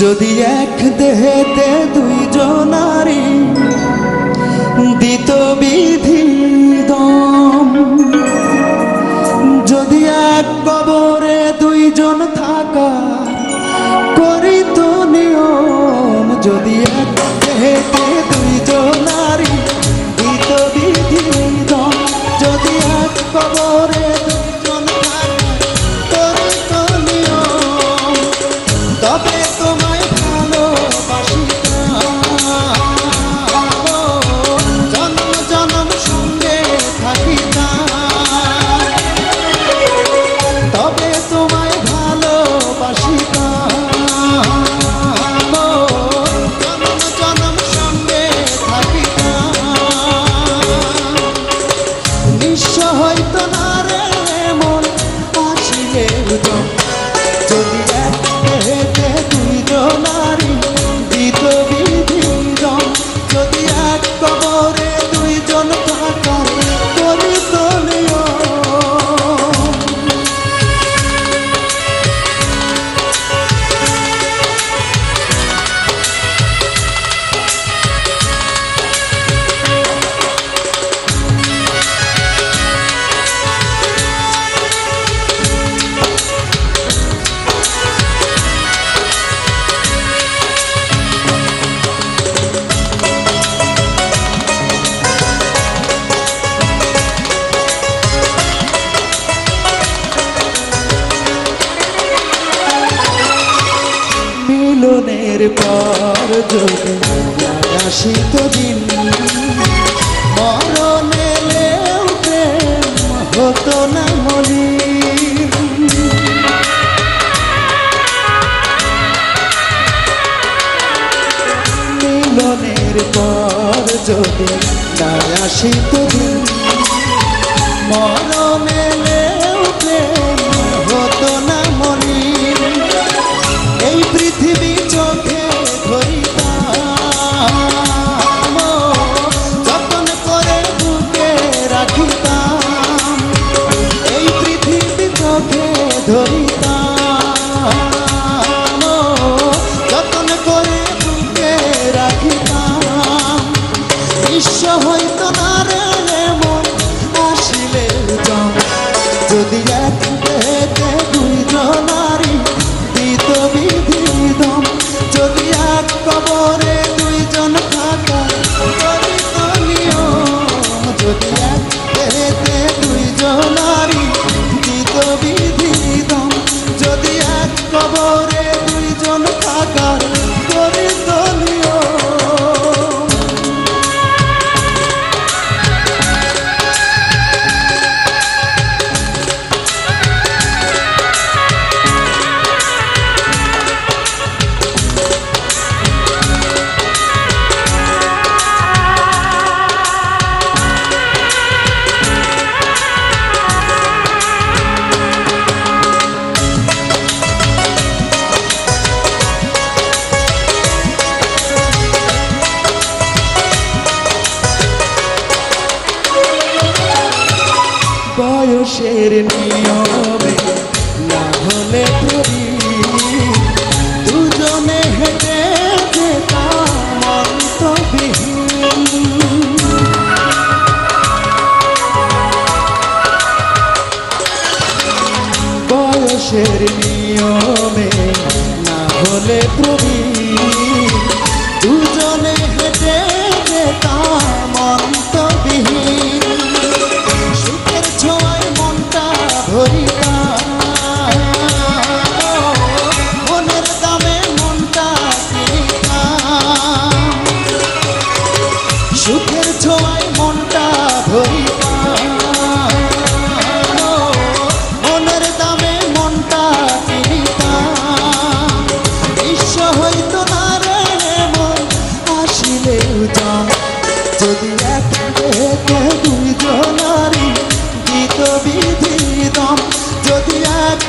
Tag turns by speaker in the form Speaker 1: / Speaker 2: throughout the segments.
Speaker 1: যদি এক দেহেতে দুই জনারি দিত বিধি দম যদি এক কবরে দুইজন মিলনের পর দিন মরণ এলেও হতো না মলিন মিলনের পর যদি না মরণ এলেও হইত না রে মন আসিলে যদি এক পেতে দুইজনারি দিত বিধিদম যদি এক কবরে দুইজন থাকা করিত নিয়ম যদি এক পেতে দুইজনারি দিত বিধিদম যদি এক কবরে বয়সের নিয়মে না হলে করি দুজনে হেঁটে যেতাম অন্তবিহীন বয়সের নিয়মে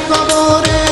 Speaker 1: কবরে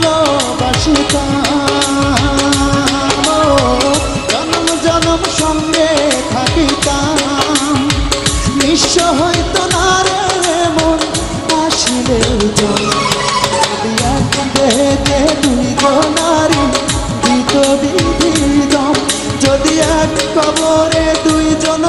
Speaker 1: ভালোবাসিতাম জনম জনম সঙ্গে থাকিতাম নিঃস্ব হইত না রে মন আসিলে যদি দুই নারী দিত বিধি যদি এক কবরে দুইজন